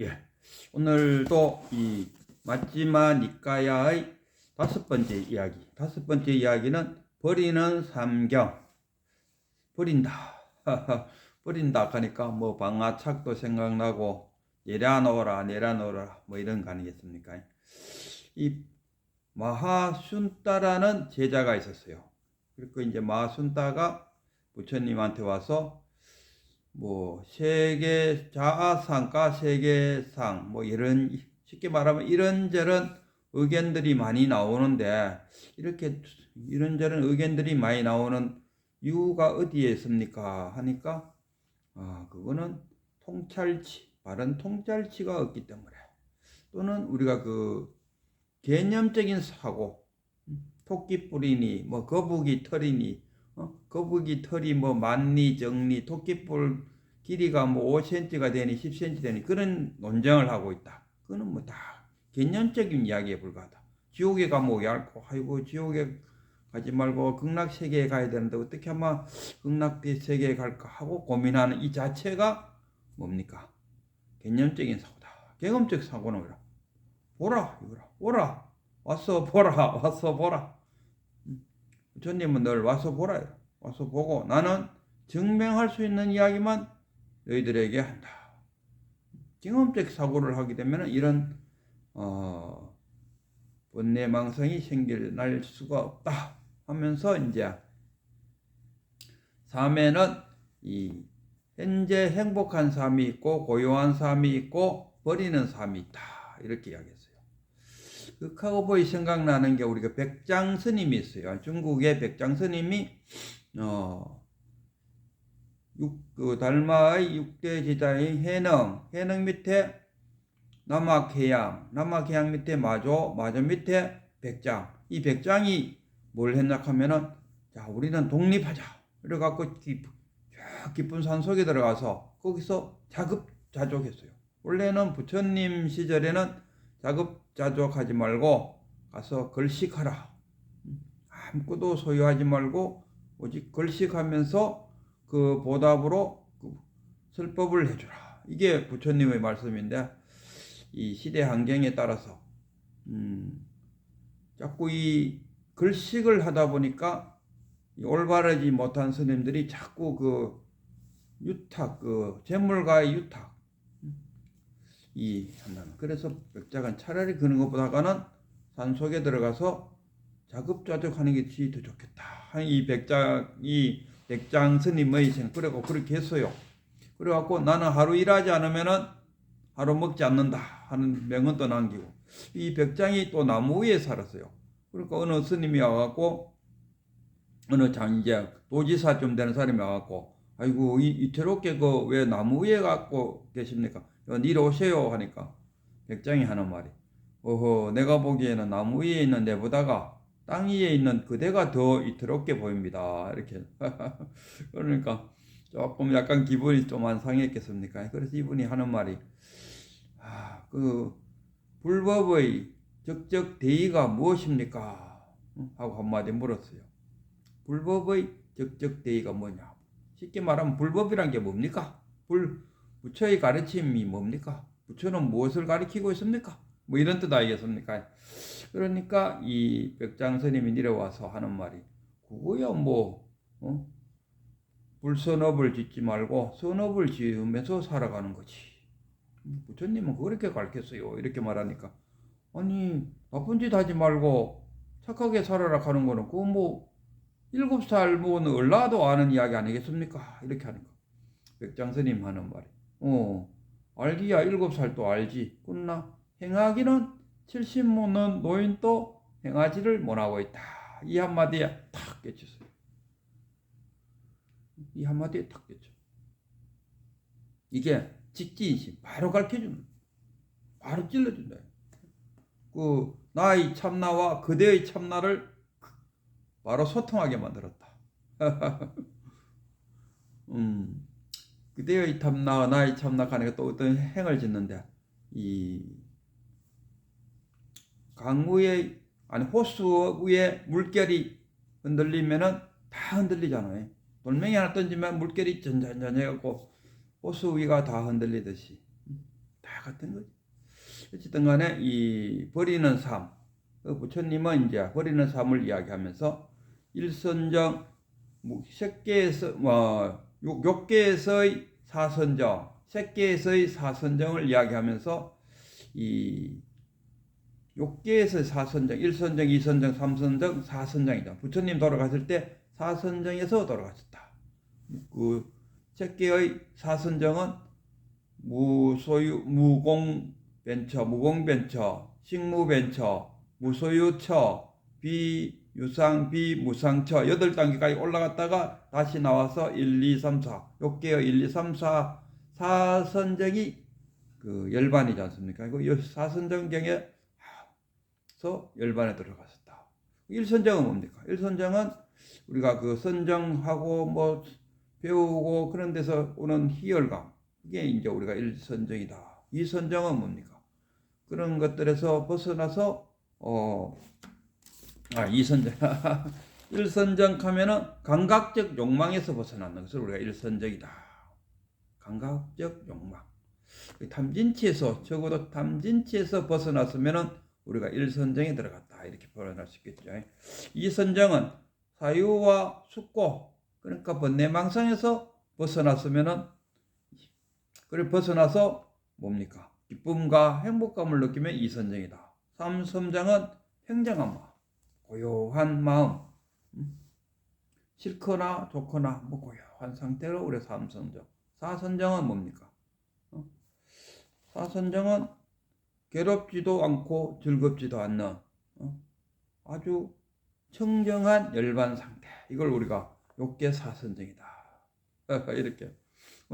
예. 오늘도 이 마지막 니까야의 다섯 번째 이야기. 다섯 번째 이야기는 버리는 삼경. 버린다. 버린다 하니까 뭐 방아착도 생각나고 내려놓으라 내려놓으라 뭐 이런 거 아니겠습니까? 이 마하순따라는 제자가 있었어요. 그리고 이제 마하순따가 부처님한테 와서 뭐 세계 자아상가 세계상 뭐 이런 쉽게 말하면 이런저런 의견들이 많이 나오는데 이렇게 이런저런 의견들이 많이 나오는 이유가 어디에 있습니까? 하니까 아 그거는 통찰치 바른 통찰치가 없기 때문에 또는 우리가 그 개념적인 사고 토끼 뿌리니 뭐 거북이 털이니 어? 거북이 털이 뭐 만리 정리 토끼뿔 길이가 뭐 5cm가 되니 10cm 되니 그런 논쟁을 하고 있다. 그거는 뭐 다 개념적인 이야기에 불과하다. 지옥에 가면 얇고 아이고 지옥에 가지 말고 극락 세계에 가야 되는데 어떻게 하면 극락 세계에 갈까 하고 고민하는 이 자체가 뭡니까? 개념적인 사고다. 경험적 사고는 뭐라? 보라 이거라. 보라. 와서 보라. 와서 보라. 부처님은 널 와서 보라. 와서 보고 나는 증명할 수 있는 이야기만 너희들에게 한다. 경험적 사고를 하게 되면 이런 어, 번뇌망성이 생길 날 수가 없다 하면서 이제 삶에는 이 현재 행복한 삶이 있고 고요한 삶이 있고 버리는 삶이 있다 이렇게 이야기했어요. 그 카우보이 생각나는 게 우리가 백장 스님이 있어요. 중국의 백장 스님이 어, 육, 그 달마의 육대 제자인 해능, 해능 밑에 남악해양, 남악해양 밑에 마조, 마조 밑에 백장. 이 백장이 뭘 했나 하면은 자 우리는 독립하자. 그래갖고 깊, 깊은 산 속에 들어가서 거기서 자급자족했어요. 원래는 부처님 시절에는 자급 자족하지 말고 가서 걸식하라. 아무것도 소유하지 말고 오직 걸식하면서 그 보답으로 그 설법을 해주라. 이게 부처님의 말씀인데 이 시대 환경에 따라서 음, 자꾸 이 글식을 하다 보니까 올바르지 못한 스님들이 자꾸 그 유탁 그 재물가의 유탁 이 한다는 그래서 백작은 차라리 그런 것보다가는 산 속에 들어가서 자급자족하는 것이 더 좋겠다. 이 백작이 백장 스님의 생 그래고 그렇게 했어요. 그래갖고 나는 하루 일하지 않으면은 하루 먹지 않는다 하는 명언도 남기고 이 백장이 또 나무 위에 살았어요. 그러니까 어느 스님이 와갖고 어느 장 이제 도지사 좀 되는 사람이 와갖고 아이고 이, 이태롭게 그 왜 나무 위에 갖고 계십니까? 내려오세요 하니까 백장이 하는 말이 어허 내가 보기에는 나무 위에 있는 내보다가 땅 위에 있는 그대가 더 이태롭게 보입니다. 이렇게 그러니까 조금 약간 기분이 좀 안 상했겠습니까? 그래서 이분이 하는 말이 아, 그 불법의 적적 대의가 무엇입니까? 하고 한마디 물었어요. 불법의 적적 대의가 뭐냐? 쉽게 말하면 불법이란 게 뭡니까? 불 부처의 가르침이 뭡니까? 부처는 무엇을 가르치고 있습니까? 뭐 이런 뜻 아니겠습니까? 그러니까 이 백장 스님이 내려와서 하는 말이 그거야 뭐 어? 불선업을 짓지 말고 선업을 지으면서 살아가는 거지. 부처님은 그렇게 가르쳤어요. 이렇게 말하니까 아니 나쁜 짓 하지 말고 착하게 살아라 하는 거는 그거 뭐 일곱 살 먹은 얼라도 아는 이야기 아니겠습니까? 이렇게 하니까 백장 스님 하는 말이 어 알기야 일곱 살도 알지. 끝나 행하기는 70 먹는 노인도 행하지를 못하고 있다. 이 한마디에 탁 깨쳤어요. 이 한마디에 탁 깨쳐. 이게 직지인심 바로 가르쳐주는 바로 찔러준다. 그 나의 참나와 그대의 참나를 바로 소통하게 만들었다. 음, 그대의 참나와 나의 참나 간에 또 어떤 행을 짓는데 이 강우에 아니 호수 위에 물결이 흔들리면은 다 흔들리잖아요. 돌멩이 하나 던지면 물결이 전전전 해갖고 호수 위가 다 흔들리듯이 다 같은 거지. 어쨌든 간에 이 버리는 삶, 그 부처님은 이제 버리는 삶을 이야기하면서 일선정, 뭐 색계에서 뭐 육- 육계에서의 사선정, 색계에서의 사선정을 이야기하면서 이 육계에서의 사선정, 일선정, 이선정, 삼선정, 사선정이다. 부처님 돌아갔을 때 사선정에서 돌아가셨다. 그 색계의 사선정은 무소유, 무공벤처, 무공벤처, 식무벤처, 무소유처, 비유상, 비무상처 여덟 단계까지 올라갔다가 다시 나와서 1, 2, 3, 4 욕계의 1, 2, 3, 4 사선정이 그 열반이지 않습니까? 그 사선정경에서 열반에 들어갔었다. 일선정은 뭡니까? 일선정은 우리가 그 선정하고 뭐 배우고 그런 데서 오는 희열감 이게 이제 우리가 일선정이다. 이선정은 뭡니까? 그런 것들에서 벗어나서 어, 아 이선정 일선정 하면은 감각적 욕망에서 벗어나는 것을 우리가 일선정이다. 감각적 욕망. 그 탐진치에서 적어도 탐진치에서 벗어났으면은 우리가 일선정에 들어갔다 이렇게 표현할 수 있겠죠. 이 선정은 사유와 숙고 그러니까 번뇌망상에서 벗어났으면은 그를 벗어나서 뭡니까? 기쁨과 행복감을 느끼면 이 선정이다. 삼선정은 행정한 마음, 고요한 마음, 음? 싫거나 좋거나 뭐 고요한 상태로 우리 삼선정. 사선정은 뭡니까? 어? 사선정은 괴롭지도 않고 즐겁지도 않는 어? 아주 청정한 열반 상태. 이걸 우리가 욕계 사선정이다. 이렇게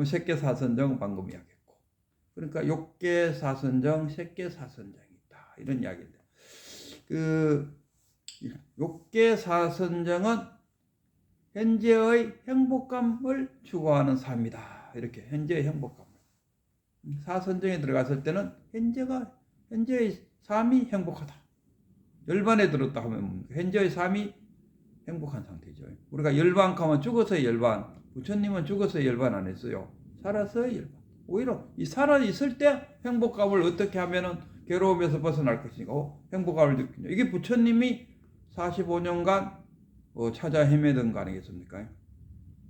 색계 사선정 방금 이야기했고, 그러니까 욕계 사선정, 색계 사선정이 있다 이런 이야기인데, 그 욕계 사선정은 현재의 행복감을 추구하는 삶이다. 이렇게 현재의 행복감을. 사선정에 들어갔을 때는 현재가 현재의 삶이 행복하다. 열반에 들었다 하면 현재의 삶이 행복한 상태죠. 우리가 열반하면 죽어서 열반, 부처님은 죽어서 열반 안 했어요. 살아서 열반. 오히려 이 살아 있을 때 행복감을 어떻게 하면은 괴로움에서 벗어날 것인가, 어? 행복감을 느끼냐. 이게 부처님이 45년간 어, 찾아 헤매던 거 아니겠습니까?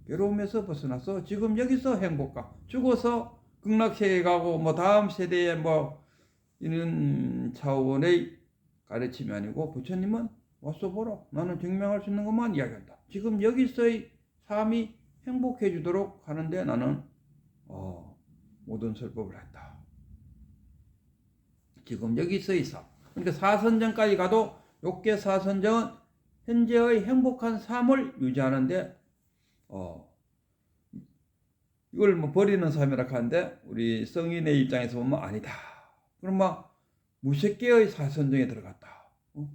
괴로움에서 벗어나서 지금 여기서 행복감, 죽어서 극락세계 가고 뭐 다음 세대에 뭐 이런 차원의 가르침이 아니고 부처님은 와서 보라. 나는 증명할 수 있는 것만 이야기한다. 지금 여기서의 삶이 행복해 주도록 하는데 나는 어, 모든 설법을 했다. 지금 여기서의 삶. 그러니까 사선정까지 가도 욕계 사선정은 현재의 행복한 삶을 유지하는데 어, 이걸 뭐 버리는 삶이라 하는데 우리 성인의 입장에서 보면 아니다. 그럼 막 무색계의 사선정에 들어갔다. 어?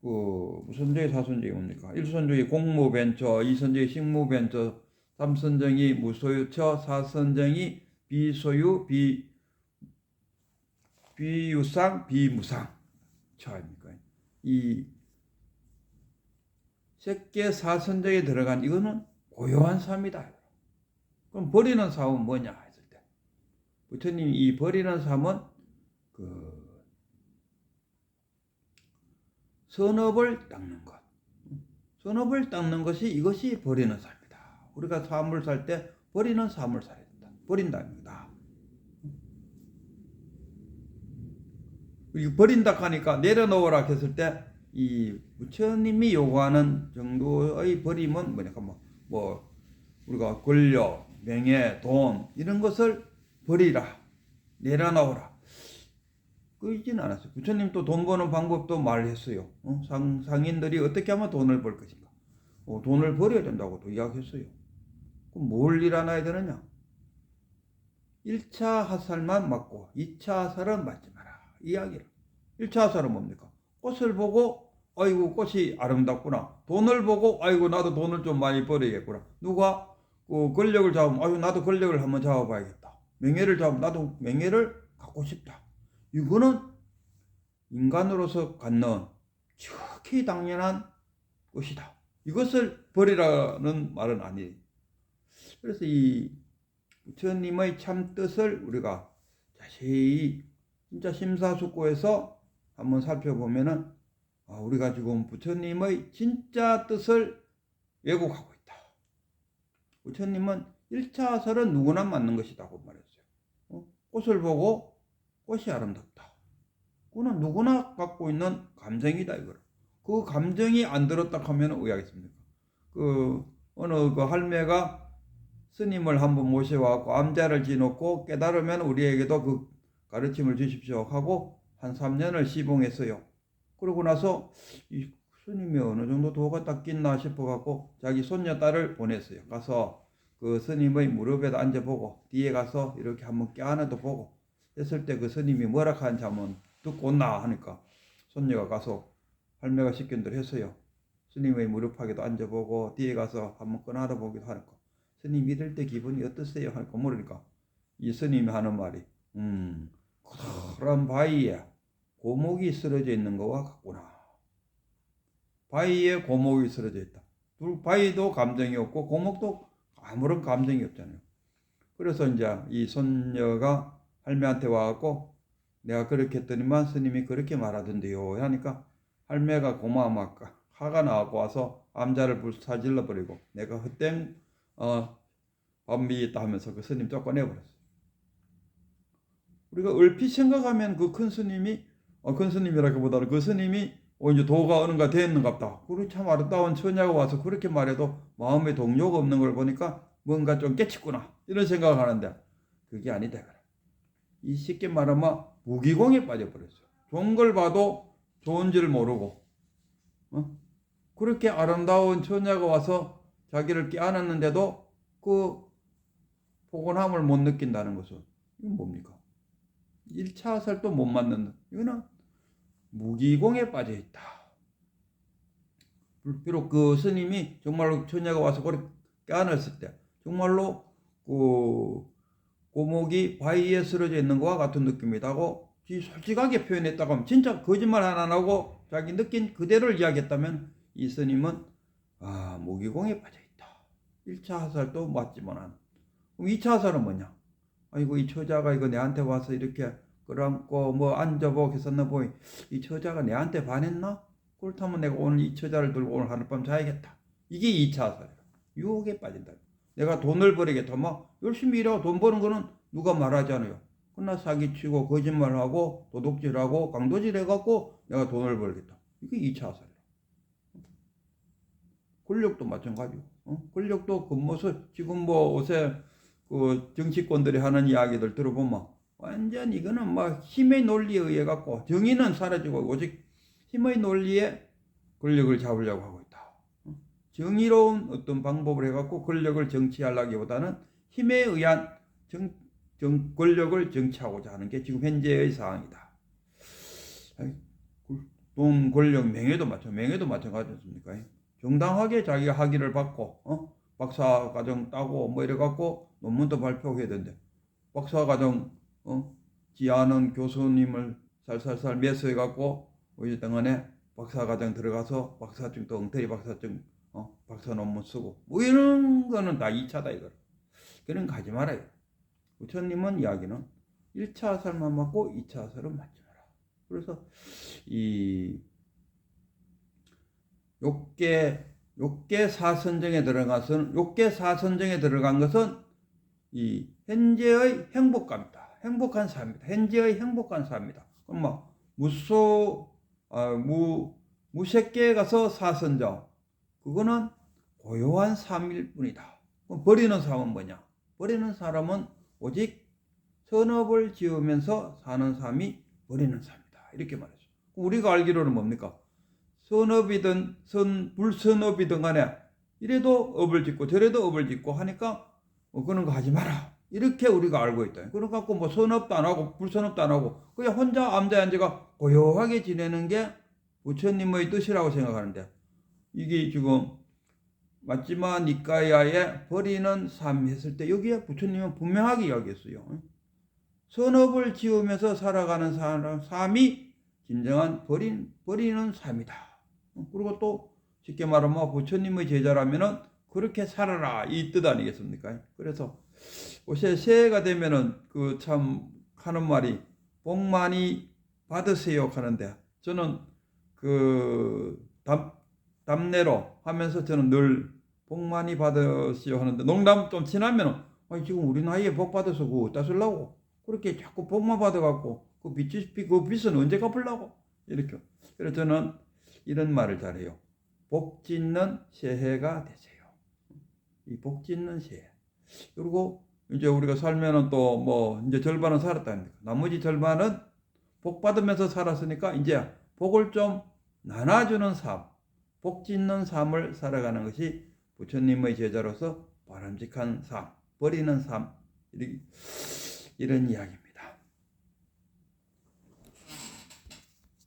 그 무선정의 사선정이 뭡니까? 일선정이 공무벤처, 이선정이 식무벤처, 삼선정이 무소유처, 사선정이 비소유, 비 비유상, 비무상 처입니까? 이 색계 사선정에 들어간 이거는 고요한 삶이다. 그럼 버리는 삶은 뭐냐 했을 때 부처님이 이 버리는 삶은 그 선업을 닦는 것. 선업을 닦는 것이 이것이 버리는 삶이다. 우리가 삶을 살 때 버리는 삶을 살아야 된다. 버린다입니다. 이 버린다 하니까 내려놓으라 했을 때 이 부처님이 요구하는 정도의 버림은 뭐냐 뭐, 뭐 우리가 권력, 명예, 돈 이런 것을 버리라 내려놓으라 그러진 않았어요. 부처님 또 돈 버는 방법도 말했어요. 어? 상, 상인들이 어떻게 하면 돈을 벌 것인가? 어, 돈을 벌어야 된다고 또 이야기했어요. 그럼 뭘 일어나야 되느냐? 1차 화살만 맞고 2차 화살은 맞지 마라. 이야기를. 1차 화살은 뭡니까? 꽃을 보고 아이고 꽃이 아름답구나. 돈을 보고 아이고 나도 돈을 좀 많이 벌어야겠구나. 누가 그 권력을 잡으면 아이고 나도 권력을 한번 잡아봐야겠다. 명예를 잡으면 나도 명예를 갖고 싶다. 이거는 인간으로서 갖는 지극히 당연한 것이다. 이것을 버리라는 말은 아니에요. 그래서 이 부처님의 참 뜻을 우리가 자세히 진짜 심사숙고해서 한번 살펴보면은 아, 우리가 지금 부처님의 진짜 뜻을 왜곡하고 있다. 부처님은 1차 설은 누구나 맞는 것이다고 말했어요. 어? 꽃을 보고 꽃이 아름답다. 그거는 누구나 갖고 있는 감정이다 이거를. 그 감정이 안 들었다 하면 의하겠습니까? 그 어느 그 할매가 스님을 한번 모셔와고 암자를 지놓고 깨달으면 우리에게도 그 가르침을 주십시오 하고 한 3년을 시봉했어요. 그러고 나서 이 스님이 어느 정도 도가 닦겠나 싶어 갖고 자기 손녀 딸을 보냈어요. 가서 그 스님의 무릎에도 앉아보고 뒤에 가서 이렇게 한번 껴안아도 보고 했을 때 그 스님이 뭐라 하는지 한번 듣고 온나 하니까 손녀가 가서 할매가 시킨 대로 했어요. 스님의 무릎하게도 앉아보고 뒤에 가서 한번 꺼내다 보기도 하니까 스님 이럴 때 기분이 어떠세요? 하니까 모르니까 이 스님이 하는 말이 음 커다란 바위에 고목이 쓰러져 있는 거와 같구나. 바위에 고목이 쓰러져 있다. 둘 바위도 감정이 없고 고목도 아무런 감정이 없잖아요. 그래서 이제 이 손녀가 할매한테 와갖고 내가 그렇게 했더니만 스님이 그렇게 말하던데요. 하니까 할매가 고마워할까 화가 나고 와서 암자를 불사질러 버리고 내가 헛된 어 밤비 있다 하면서 그 스님 쫓아내 버렸어요. 우리가 얼핏 생각하면 그 큰 스님이 어, 큰 스님이라기보다는 그 스님이 어, 이제 도가 어는가 됐는갑다. 그리 참 아름다운 처녀가 와서 그렇게 말해도 마음에 동요가 없는 걸 보니까 뭔가 좀 깨치구나 이런 생각을 하는데 그게 아니다. 이 쉽게 말하면 무기공에 빠져버렸어요. 좋은 걸 봐도 좋은 줄 모르고 어? 그렇게 아름다운 처녀가 와서 자기를 깨안았는데도 그 포근함을 못 느낀다는 것은 이건 뭡니까? 1차 설도 못 맞는 이거는 무기공에 빠져 있다. 비록 그 스님이 정말로 처녀가 와서 그렇게 깨안았을 때 정말로 그 고목이 바위에 쓰러져 있는 것과 같은 느낌이다고 솔직하게 표현했다고 하면 진짜 거짓말 하나 안 하고 자기 느낀 그대로를 이야기했다면 이 스님은 아 무기공에 빠져 있다. 1차 화살도 맞지만. 그럼 2차 화살은 뭐냐? 아이고 이 처자가 이거 내한테 와서 이렇게 끌어안고 뭐 앉아보고 했었나 보이 이 처자가 내한테 반했나? 그렇다면 내가 오늘 이 처자를 들고 오늘 하룻밤 자야겠다. 이게 2차 화살이야. 유혹에 빠진다. 내가 돈을 벌이겠다. 막 열심히 일하고 돈 버는 거는 누가 말하잖아요. 그러나 사기치고 거짓말하고 도둑질하고 강도질 해갖고 내가 돈을 벌겠다. 이게 2차 화살이야. 권력도 마찬가지고. 어? 권력도 그 모습 지금 뭐 요새 그 정치권들이 하는 이야기들 들어보면 완전 이거는 막 힘의 논리에 의해 갖고 정의는 사라지고 오직 힘의 논리에 권력을 잡으려고 하고 있다. 어? 정의로운 어떤 방법을 해갖고 권력을 정치하려기보다는 힘에 의한 정, 정, 권력을 정치하고자 하는 게 지금 현재의 상황이다. 돈, 권력, 명예도 마찬 명예도 마찬가지였습니까? 정당하게 자기가 학위를 받고 어? 박사 과정 따고 뭐 이래 갖고 논문도 발표해야 된대. 박사 과정 어? 지하는 교수님을 살살살 매수해 갖고 우리 등안에 박사 과정 들어가서 박사증 또 엉터리 박사증 어? 박사 논문 쓰고 뭐 이런 거는 다 2차다 이거. 그런 거 하지 말아요. 부처님은 이야기는 1차 설만 맞고 2차 설은 맞지 마라. 그래서 이 욕계 욕계 사선정에 들어가서는 욕계 사선정에 들어간 것은 이 현재의 행복감이다. 행복한 삶이다. 현재의 행복한 삶이다. 그럼 뭐 무소 아, 무 무색계에 가서 사선정 그거는 고요한 삶일 뿐이다. 그럼 버리는 삶은 뭐냐? 버리는 사람은 오직 선업을 지으면서 사는 삶이 버리는 삶이다. 이렇게 말하죠. 우리가 알기로는 뭡니까? 선업이든 선 불선업이든 간에 이래도 업을 짓고 저래도 업을 짓고 하니까 뭐 그런 거 하지 마라. 이렇게 우리가 알고 있다. 그래 갖고 뭐 선업도 안 하고 불선업도 안 하고 그냥 혼자 암자 앉아가 고요하게 지내는 게 부처님의 뜻이라고 생각하는데 이게 지금 맞지만 니까야에 버리는 삶 했을 때 여기에 부처님은 분명하게 이야기했어요. 선업을 지으면서 살아가는 사람 삶이 진정한 버린 버리는 삶이다. 그리고 또 쉽게 말하면 부처님의 제자라면은 그렇게 살아라. 이 뜻 아니겠습니까? 그래서 요새 새해가 되면은 그 참 하는 말이 복 많이 받으세요 하는데 저는 그 답, 답례로 하면서 저는 늘 복 많이 받으시오 하는데 농담 좀 지나면 아니 지금 우리 나이에 복 받아서 그거 어디다 쓰려고? 그렇게 자꾸 복만 받아갖고 그 빚이 그 빚은 언제 갚으려고? 이렇게. 그래서 저는 이런 말을 잘해요. 복 짓는 새해가 되세요. 이 복 짓는 새해. 그리고 이제 우리가 살면은 또 뭐 이제 절반은 살았다니까 나머지 절반은 복 받으면서 살았으니까 이제 복을 좀 나눠주는 삶, 복 짓는 삶을 살아가는 것이 부처님의 제자로서 바람직한 삶, 버리는 삶 이런, 이야기입니다.